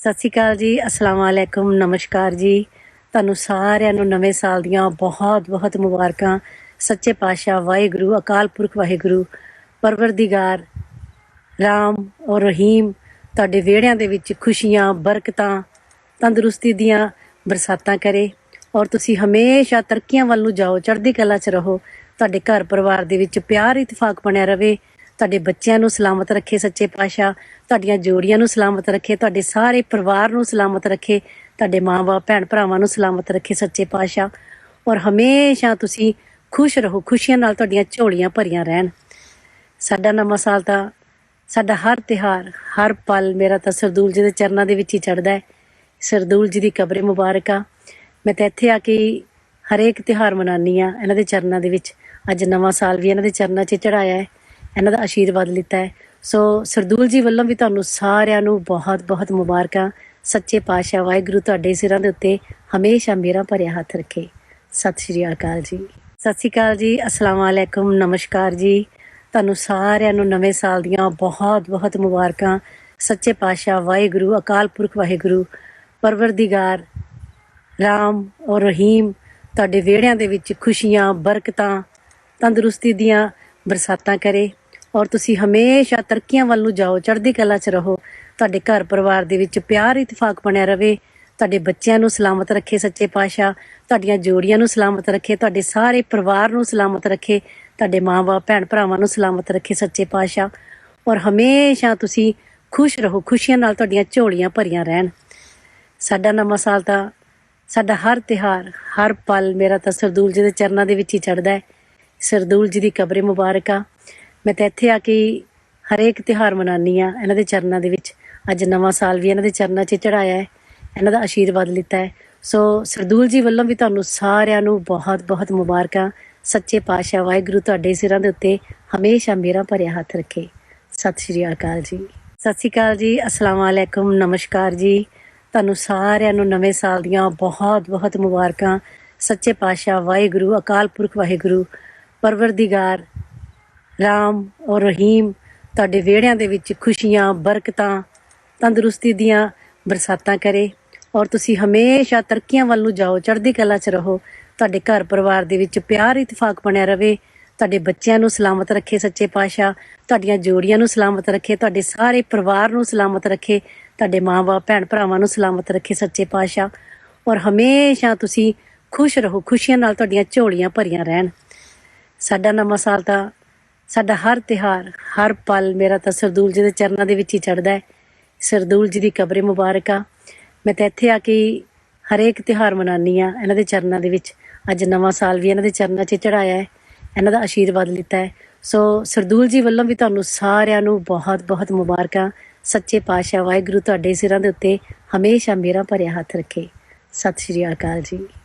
ਸਤਿ ਸ਼੍ਰੀ ਅਕਾਲ ਜੀ, ਅਸਲਾਮ ਵਾਲੇਕੁਮ ਨਮਸਕਾਰ ਜੀ। ਤੁਹਾਨੂੰ ਸਾਰਿਆਂ ਨੂੰ ਨਵੇਂ ਸਾਲ ਦੀਆਂ ਬਹੁਤ ਬਹੁਤ ਮੁਬਾਰਕਾਂ। ਸੱਚੇ ਪਾਤਸ਼ਾਹ ਵਾਹਿਗੁਰੂ, ਅਕਾਲ ਪੁਰਖ ਵਾਹਿਗੁਰੂ, ਪਰਵਰਦੀਗਾਰ, ਰਾਮ ਔਰ ਰਹੀਮ, ਤੁਹਾਡੇ ਵਿਹੜਿਆਂ ਦੇ ਵਿੱਚ ਖੁਸ਼ੀਆਂ, ਬਰਕਤਾਂ, ਤੰਦਰੁਸਤੀ ਦੀਆਂ ਬਰਸਾਤਾਂ ਕਰੇ ਔਰ ਤੁਸੀਂ ਹਮੇਸ਼ਾ ਤਰੱਕੀਆਂ ਵੱਲ ਨੂੰ ਜਾਓ, ਚੜ੍ਹਦੀ ਕਲਾ 'ਚ ਰਹੋ। ਤੁਹਾਡੇ ਘਰ ਪਰਿਵਾਰ ਦੇ ਵਿੱਚ ਪਿਆਰ, ਇਤਫਾਕ ਬਣਿਆ ਰਵੇ ਤੁਹਾਡੇ ਬੱਚਿਆਂ ਨੂੰ ਸਲਾਮਤ ਰੱਖੇ ਸੱਚੇ ਪਾਤਸ਼ਾਹ, ਤੁਹਾਡੀਆਂ ਜੋੜੀਆਂ ਨੂੰ ਸਲਾਮਤ ਰੱਖੇ, ਤੁਹਾਡੇ ਸਾਰੇ ਪਰਿਵਾਰ ਨੂੰ ਸਲਾਮਤ ਰੱਖੇ, ਤੁਹਾਡੇ ਮਾਂ-ਬਾਪ ਭੈਣ ਭਰਾਵਾਂ ਨੂੰ ਸਲਾਮਤ ਰੱਖੇ ਸੱਚੇ ਪਾਤਸ਼ਾਹ। ਔਰ ਹਮੇਸ਼ਾ ਤੁਸੀਂ ਖੁਸ਼ ਰਹੋ, ਖੁਸ਼ੀਆਂ ਨਾਲ ਤੁਹਾਡੀਆਂ ਝੋਲੀਆਂ ਭਰੀਆਂ ਰਹਿਣ। ਸਾਡਾ ਨਵਾਂ ਸਾਲ ਤਾਂ, ਸਾਡਾ ਹਰ ਤਿਹਾਰ ਹਰ ਪਲ ਮੇਰਾ ਤਾਂ ਸਰਦੂਲ ਜੀ ਦੇ ਚਰਨਾਂ ਦੇ ਵਿੱਚ ਹੀ ਚੜਦਾ ਹੈ। ਸਰਦੂਲ ਜੀ ਦੀ ਕਬਰੇ ਮੁਬਾਰਕ। ਆ ਮੈਂ ਤਾਂ ਇੱਥੇ ਆ ਕੇ ਹੀ ਹਰੇਕ ਤਿਹਾਰ ਮਨਾਨੀ ਆ ਇਹਨਾਂ ਦੇ ਚਰਨਾਂ ਦੇ ਵਿੱਚ। ਅੱਜ ਨਵਾਂ ਸਾਲ ਵੀ ਇਹਨਾਂ ਦੇ ਚਰਨਾਂ 'ਚ ਚੜਾਇਆ ਹੈ। ਇਹਨਾਂ ਦਾ ਆਸ਼ੀਰਵਾਦ ਲਿੱਤਾ ਹੈ। ਸੋ ਸਰਦੂਲ ਜੀ ਵੱਲੋਂ ਵੀ ਤੁਹਾਨੂੰ ਸਾਰਿਆਂ ਨੂੰ ਬਹੁਤ ਬਹੁਤ ਮੁਬਾਰਕਾਂ। ਸੱਚੇ ਪਾਤਸ਼ਾਹ ਵਾਹਿਗੁਰੂ ਤੁਹਾਡੇ ਸਿਰਾਂ ਦੇ ਉੱਤੇ ਹਮੇਸ਼ਾ ਮੇਰਾ ਭਰਿਆ ਹੱਥ ਰੱਖੇ। ਸਤਿ ਸ਼੍ਰੀ ਅਕਾਲ ਜੀ। ਸਤਿ ਸ਼੍ਰੀ ਅਕਾਲ ਜੀ। ਅਸਲਾਮ ਵਾਲੇਕੁਮ ਨਮਸਕਾਰ ਜੀ। ਤੁਹਾਨੂੰ ਸਾਰਿਆਂ ਨੂੰ ਨਵੇਂ ਸਾਲ ਦੀਆਂ ਬਹੁਤ ਬਹੁਤ ਮੁਬਾਰਕਾਂ। ਸੱਚੇ ਪਾਤਸ਼ਾਹ ਵਾਹਿਗੁਰੂ, ਅਕਾਲ ਪੁਰਖ ਵਾਹਿਗੁਰੂ, ਪਰਵਰਦੀਗਾਰ, ਰਾਮ ਔਰ ਰਹੀਮ, ਤੁਹਾਡੇ ਵਿਹੜਿਆਂ ਦੇ ਵਿੱਚ ਖੁਸ਼ੀਆਂ, ਬਰਕਤਾਂ, ਤੰਦਰੁਸਤੀ ਦੀਆਂ ਬਰਸਾਤਾਂ ਕਰੇ। ਔਰ ਤੁਸੀਂ ਹਮੇਸ਼ਾ ਤਰੱਕੀਆਂ ਵੱਲ ਨੂੰ ਜਾਓ, ਚੜ੍ਹਦੀ ਕਲਾ 'ਚ ਰਹੋ। ਤੁਹਾਡੇ ਘਰ ਪਰਿਵਾਰ ਦੇ ਵਿੱਚ ਪਿਆਰ, ਇਤਫਾਕ ਬਣਿਆ ਰਵੇ। ਤੁਹਾਡੇ ਬੱਚਿਆਂ ਨੂੰ ਸਲਾਮਤ ਰੱਖੇ ਸੱਚੇ ਪਾਤਸ਼ਾਹ। ਤੁਹਾਡੀਆਂ ਜੋੜੀਆਂ ਨੂੰ ਸਲਾਮਤ ਰੱਖੇ, ਤੁਹਾਡੇ ਸਾਰੇ ਪਰਿਵਾਰ ਨੂੰ ਸਲਾਮਤ ਰੱਖੇ। ਤੁਹਾਡੇ ਮਾਂ-ਬਾਪ ਭੈਣ ਭਰਾਵਾਂ ਨੂੰ ਸਲਾਮਤ ਰੱਖੇ ਸੱਚੇ ਪਾਤਸ਼ਾਹ। ਔਰ ਹਮੇਸ਼ਾ ਤੁਸੀਂ ਖੁਸ਼ ਰਹੋ, ਖੁਸ਼ੀਆਂ ਨਾਲ ਤੁਹਾਡੀਆਂ ਝੋਲੀਆਂ ਭਰੀਆਂ ਰਹਿਣ। ਸਾਡਾ ਨਵਾਂ ਸਾਲ ਤਾਂ, ਸਾਡਾ ਹਰ ਤਿਹਾਰ ਹਰ ਪਲ ਮੇਰਾ ਤਾਂ ਸਰਦੂਲ ਜੀ ਦੇ ਚਰਨਾਂ ਦੇ ਵਿੱਚ ਹੀ ਚੜਦਾ ਹੈ। ਸਰਦੂਲ ਜੀ ਦੀ ਕਬਰੇ ਮੁਬਾਰਕ। ਆ ਮੈਂ ਤਾਂ ਇੱਥੇ ਆ ਕੇ ਹਰੇਕ ਤਿਹਾਰ ਮਨਾਨੀ ਆ, ਇਹਨਾਂ ਦੇ ਚਰਨਾਂ ਦੇ ਵਿੱਚ। ਅੱਜ ਨਵਾਂ ਸਾਲ ਵੀ ਇਹਨਾਂ ਦੇ ਚਰਨਾਂ 'ਚ ਚੜਾਇਆ ਹੈ, ਇਹਨਾਂ ਦਾ ਆਸ਼ੀਰਵਾਦ ਲਿੱਤਾ ਹੈ। ਸੋ ਸਰਦੂਲ ਜੀ ਵੱਲੋਂ ਵੀ ਤੁਹਾਨੂੰ ਸਾਰਿਆਂ ਨੂੰ ਬਹੁਤ ਬਹੁਤ ਮੁਬਾਰਕਾਂ। ਸੱਚੇ ਪਾਤਸ਼ਾਹ ਵਾਹਿਗੁਰੂ ਤੁਹਾਡੇ ਸਿਰਾਂ ਦੇ ਉੱਤੇ ਹਮੇਸ਼ਾ ਮੇਰਾ ਭਰਿਆ ਹੱਥ ਰੱਖੇ। ਸਤਿ ਸ਼੍ਰੀ ਅਕਾਲ ਜੀ। ਸਤਿ ਸ਼੍ਰੀ ਅਕਾਲ ਜੀ, ਅਸਲਾਮ ਵਾਲੇਕੁਮ ਨਮਸਕਾਰ ਜੀ। ਤੁਹਾਨੂੰ ਸਾਰਿਆਂ ਨੂੰ ਨਵੇਂ ਸਾਲ ਦੀਆਂ ਬਹੁਤ ਬਹੁਤ ਮੁਬਾਰਕਾਂ। ਸੱਚੇ ਪਾਤਸ਼ਾਹ ਵਾਹਿਗੁਰੂ, ਅਕਾਲ ਪੁਰਖ ਵਾਹਿਗੁਰੂ, ਪਰਵਰਦੀਗਾਰ ਰਾਮ ਔਰ ਰਹੀਮ ਤੁਹਾਡੇ ਵਿਹੜਿਆਂ ਦੇ ਵਿੱਚ ਖੁਸ਼ੀਆਂ, ਬਰਕਤਾਂ, ਤੰਦਰੁਸਤੀ ਦੀਆਂ ਬਰਸਾਤਾਂ ਕਰੇ ਔਰ ਤੁਸੀਂ ਹਮੇਸ਼ਾ ਤਰੱਕੀਆਂ ਵੱਲ ਨੂੰ ਜਾਓ, ਚੜ੍ਹਦੀ ਕਲਾ 'ਚ ਰਹੋ, ਤੁਹਾਡੇ ਘਰ ਪਰਿਵਾਰ ਦੇ ਵਿੱਚ ਪਿਆਰ, ਇਤਫਾਕ ਬਣਿਆ ਰਵੇ, ਤੁਹਾਡੇ ਬੱਚਿਆਂ ਨੂੰ ਸਲਾਮਤ ਰੱਖੇ ਸੱਚੇ ਪਾਤਸ਼ਾਹ, ਤੁਹਾਡੀਆਂ ਜੋੜੀਆਂ ਨੂੰ ਸਲਾਮਤ ਰੱਖੇ, ਤੁਹਾਡੇ ਸਾਰੇ ਪਰਿਵਾਰ ਨੂੰ ਸਲਾਮਤ ਰੱਖੇ, ਤੁਹਾਡੇ ਮਾਂ-ਬਾਪ ਭੈਣ ਭਰਾਵਾਂ ਨੂੰ ਸਲਾਮਤ ਰੱਖੇ ਸੱਚੇ ਪਾਤਸ਼ਾਹ ਔਰ ਹਮੇਸ਼ਾ ਤੁਸੀਂ ਖੁਸ਼ ਰਹੋ, ਖੁਸ਼ੀਆਂ ਨਾਲ ਤੁਹਾਡੀਆਂ ਝੋਲੀਆਂ ਭਰੀਆਂ ਰਹਿਣ। ਸਾਡਾ ਨਵਾਂ ਸਾਲ ਤਾਂ ਸਾਡਾ ਹਰ ਤਿਹਾਰ ਹਰ ਪਲ ਮੇਰਾ ਤਾਂ ਸਰਦੂਲ ਜੀ ਦੇ ਚਰਨਾਂ ਦੇ ਵਿੱਚ ਹੀ ਚੜਦਾ ਹੈ। ਸਰਦੂਲ ਜੀ ਦੀ ਕਬਰੇ ਮੁਬਾਰਕ। ਆ ਮੈਂ ਤਾਂ ਇੱਥੇ ਆ ਕੇ ਹਰੇਕ ਤਿਹਾਰ ਮਨਾਨੀ ਆ ਇਹਨਾਂ ਦੇ ਚਰਨਾਂ ਦੇ ਵਿੱਚ। ਅੱਜ ਨਵਾਂ ਸਾਲ ਵੀ ਇਹਨਾਂ ਦੇ ਚਰਨਾਂ 'ਚ ਚੜਾਇਆ ਹੈ। ਇਹਨਾਂ ਦਾ ਆਸ਼ੀਰਵਾਦ ਲਿੱਤਾ ਹੈ। ਸੋ ਸਰਦੂਲ ਜੀ ਵੱਲੋਂ ਵੀ ਤੁਹਾਨੂੰ ਸਾਰਿਆਂ ਨੂੰ ਬਹੁਤ ਬਹੁਤ ਮੁਬਾਰਕਾਂ। ਸੱਚੇ ਪਾਤਸ਼ਾਹ ਵਾਹਿਗੁਰੂ ਤੁਹਾਡੇ ਸਿਰਾਂ ਦੇ ਉੱਤੇ ਹਮੇਸ਼ਾ ਮੇਰਾ ਭਰਿਆ ਹੱਥ ਰੱਖੇ। ਸਤਿ ਸ਼੍ਰੀ ਅਕਾਲ ਜੀ।